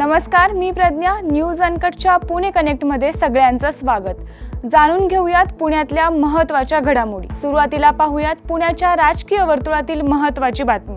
नमस्कार मी प्रज्ञा. न्यूज अनकटच्या पुणे कनेक्टमध्ये सगळ्यांचं स्वागत. जाणून घेऊयात पुण्यातल्या महत्त्वाच्या घडामोडी. सुरुवातीला पाहूयात पुण्याच्या राजकीय वर्तुळातील महत्त्वाची बातमी.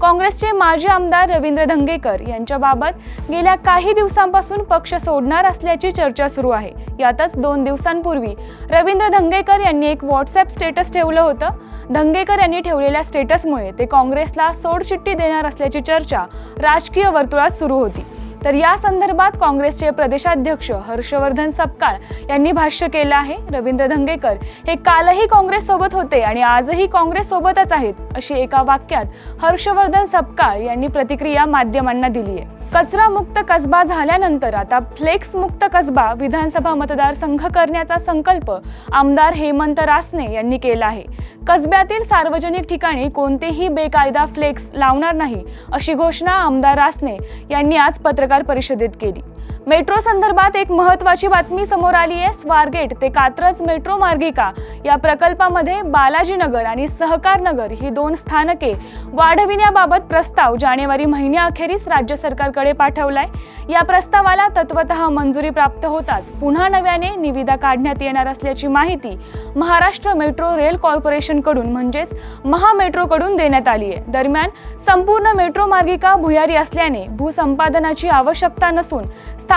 काँग्रेसचे माजी आमदार रवींद्र धंगेकर यांच्याबाबत गेल्या काही दिवसांपासून पक्ष सोडणार असल्याची चर्चा सुरू आहे. यातच दोन दिवसांपूर्वी रवींद्र धंगेकर यांनी एक व्हॉट्सअप स्टेटस ठेवलं होतं. धंगेकर यांनी ठेवलेल्या स्टेटसमुळे ते काँग्रेसला सोडचिठ्ठी देणार असल्याची चर्चा राजकीय वर्तुळात सुरू होती. तर या संदर्भात काँग्रेसचे प्रदेशाध्यक्ष हर्षवर्धन सपकाळ यांनी भाष्य केलं आहे. रवींद्र धंगेकर हे कालही काँग्रेस सोबत होते आणि आजही काँग्रेस सोबतच आहेत अशी एका वाक्यात हर्षवर्धन सपकाळ यांनी प्रतिक्रिया माध्यमांना दिली आहे. कचरा मुक्त कसबा झाल्यानंतर आता फ्लेक्स मुक्त कसबा विधानसभा मतदारसंघ करण्याचा संकल्प आमदार हेमंत रासने यांनी केला आहे. कसब्यातील सार्वजनिक ठिकाणी कोणतेही बेकायदा फ्लेक्स लावणार नाही अशी घोषणा आमदार रासने यांनी आज पत्रकार परिषदेत केली. मेट्रो संदर्भात एक महत्वाची बातमी समोर आली आहे. स्वारगेट ते कात्रज मेट्रो मार्गिका या प्रकल्पामध्ये बालाजीनगर आणि सहकार नगर ही दोन स्थानके वाढविण्याबाबत प्रस्ताव जानेवारी महिन्याअखेरीस राज्य सरकारकडे पाठवलाय. या प्रस्तावाला तत्वतः मंजुरी प्राप्त होताच पुन्हा नव्याने निविदा काढण्यात येणार असल्याची माहिती महाराष्ट्र मेट्रो रेल कॉर्पोरेशनकडून म्हणजेच महामेट्रोकडून देण्यात आली आहे. दरम्यान संपूर्ण मेट्रो मार्गिका भुयारी असल्याने भूसंपादनाची आवश्यकता नसून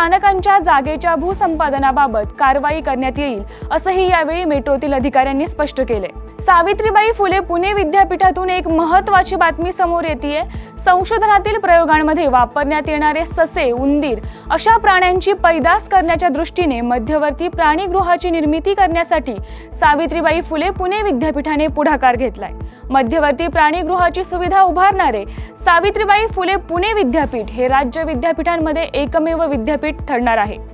स्थानकांच्या जागेच्या भूसंपादनाबाबत कारवाई करण्यात येईल असंही यावेळी मेट्रोतील अधिकाऱ्यांनी स्पष्ट केलंय. सावित्रीबाई फुले पुणे विद्यापीठातून एक महत्वाची बातमी समोर येते संशोधनातील प्रयोगांमध्ये वापरण्यात येणारे ससे उंदीर अशा प्राण्यांची पैदास करण्याच्या दृष्टीने मध्यवर्ती प्राणीगृहाची निर्मिती करण्यासाठी सावित्रीबाई फुले पुणे विद्यापीठाने पुढाकार घेतलाय. मध्यवर्ती प्राणीगृहाची सुविधा उभारणारे सावित्रीबाई फुले पुणे विद्यापीठ हे राज्य विद्यापीठांमध्ये एकमेव विद्यापीठ ठरणार आहे.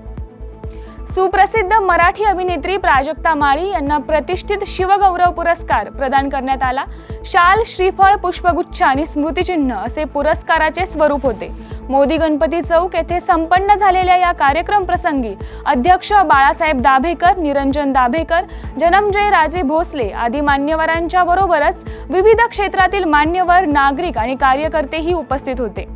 सुप्रसिद्ध मराठी अभिनेत्री प्राजक्ता माळी यांना प्रतिष्ठित शिवगौरव पुरस्कार प्रदान करण्यात आला. शाल श्रीफळ पुष्पगुच्छ आणि स्मृतिचिन्ह असे पुरस्काराचे स्वरूप होते. मोदी गणपती चौक येथे संपन्न झालेल्या या कार्यक्रम प्रसंगी अध्यक्ष बाळासाहेब दाभेकर निरंजन दाभेकर जनमजय राजे भोसले आदी मान्यवरांच्या बरोबरच विविध क्षेत्रातील मान्यवर नागरिक आणि कार्यकर्तेही उपस्थित होते.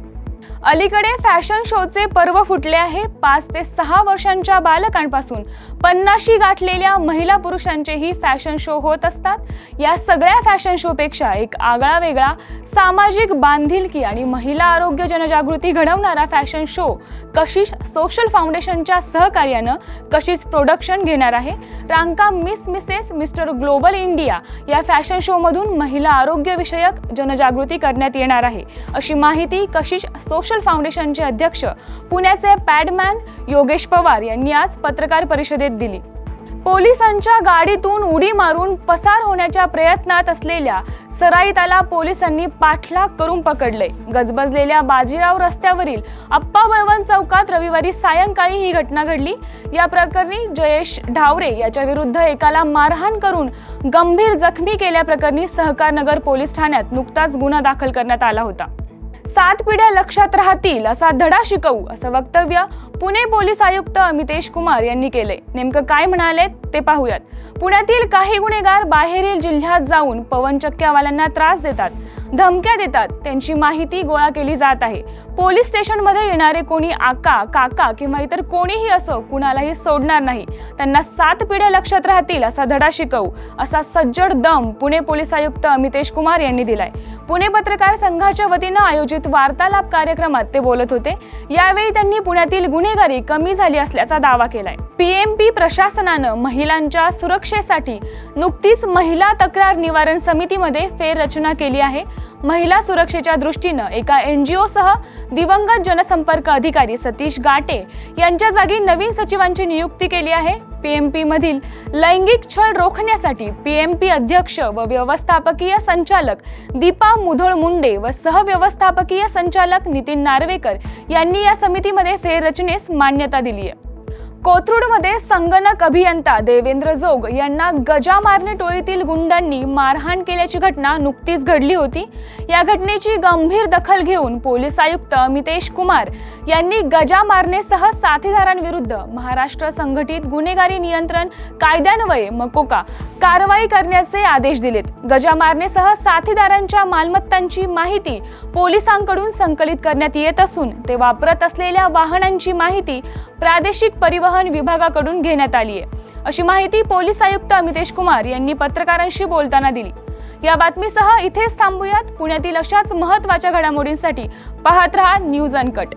अलीकडे फॅशन शोचे पर्व फुटले आहे. पाच ते सहा वर्षांच्या बालकांपासून पन्नाशी गाठलेल्या महिला पुरुषांचेही फॅशन शो होत असतात. या सगळ्या फॅशन शोपेक्षा एक आगळा वेगळा सामाजिक बांधिलकी आणि महिला आरोग्य जनजागृती घडवणारा फॅशन शो कशिश सोशल फाउंडेशनच्या सहकार्यानं कशिश प्रोडक्शन घेणार आहे. Ranka miss missus mister global India या फॅशन शोमधून महिला आरोग्यविषयक जनजागृती करण्यात येणार आहे. अशी माहिती कशिश सोशल फाउंडेशनचे अध्यक्ष पुण्याचे पॅडमॅन योगेश पवार यांनी आज पत्रकार परिषदेत दिली. पोलिसांच्या गाडीतून उडी मारून पसार होण्याच्या प्रयत्नात असलेल्या सराईताला पोलिसांनी पाठलाग करून पकडले. गजबजलेल्या बाजीराव रस्त्यावरील अप्पा बळवंत चौकात रविवारी सायंकाळी ही घटना घडली. या प्रकरणी जयेश ढावरे याच्या विरुद्ध एकाला मारहाण करून गंभीर जखमी केल्याप्रकरणी सहकारनगर पोलीस ठाण्यात नुकताच गुन्हा दाखल करण्यात आला होता. सात पिढ्या लक्षात राहतील असा धडा शिकवू असं वक्तव्य पुणे पोलीस आयुक्त अमितेश कुमार यांनी केले नेमकं काय म्हणाले ते पाहूयात. पुण्यातील काही गुन्हेगार बाहेरील जिल्ह्यात जाऊन पवन चक्क्यावाल्यांना त्रास देतात. धमक्या देतात. त्यांची माहिती गोळा केली जात आहे. पोलीस स्टेशनमध्ये येणारे कोणी आका काका किंवा इतर कोणीही असो कुणालाही सोडणार नाही. त्यांना सात पिढ्या लक्षात राहतील असा धडा शिकवू असा सज्जड दम पुणे पोलीस आयुक्त अमितेश कुमार यांनी दिलाय. पुणे पत्रकार संघाच्या वतीनं आयोजित वार्तालाप कार्यक्रमात ते बोलत होते. यावेळी त्यांनी पुण्यातील गुन्हेगारी कमी झाली असल्याचा दावा केलाय. पीएमपी प्रशासनानं महिलांच्या सुरक्षेसाठी नुकतीच महिला तक्रार निवारण समितीमध्ये फेररचना केली आहे. महिला सुरक्षेच्या दृष्टीनं एका एन जी ओसह दिवंगत जनसंपर्क अधिकारी सतीश गाटे यांच्या जागी नवीन सचिवांची नियुक्ती केली आहे. पीएमपी मधील लैंगिक छळ रोखण्यासाठी पीएमपी अध्यक्ष व व्यवस्थापकीय संचालक दीपा मुधोळ मुंडे व सहव्यवस्थापकीय संचालक नितीन नार्वेकर यांनी या समितीमध्ये फेररचनेस मान्यता दिली आहे. कोथरूडमध्ये संगणक अभियंता देवेंद्र जोग यांना गजा मारणे टोळीतील गुंडांनी मारहाण केल्याची घटना नुकतीच घडली होती. या घटनेची गंभीर दखल घेऊन पोलीस आयुक्त अमितेश कुमार यांनी गजा मारणेसह साथीदारांविरुद्ध महाराष्ट्र संघटित गुन्हेगारी नियंत्रण कायद्यान्वये मकोका कारवाई करण्याचे आदेश दिलेत. गजा मारणेसह साथीदारांच्या मालमत्तांची माहिती पोलिसांकडून संकलित करण्यात येत असून ते वापरत असलेल्या वाहनांची माहिती प्रादेशिक परिवहन विभागाकडून घेण्यात आली आहे. अशी माहिती पोलीस आयुक्त अमितेश कुमार यांनी पत्रकारांशी बोलताना दिली. या बातमीसह इथेच थांबूयात. पुण्यातील अशाच महत्त्वाच्या घडामोडींसाठी पाहत रहा न्यूज अनकट.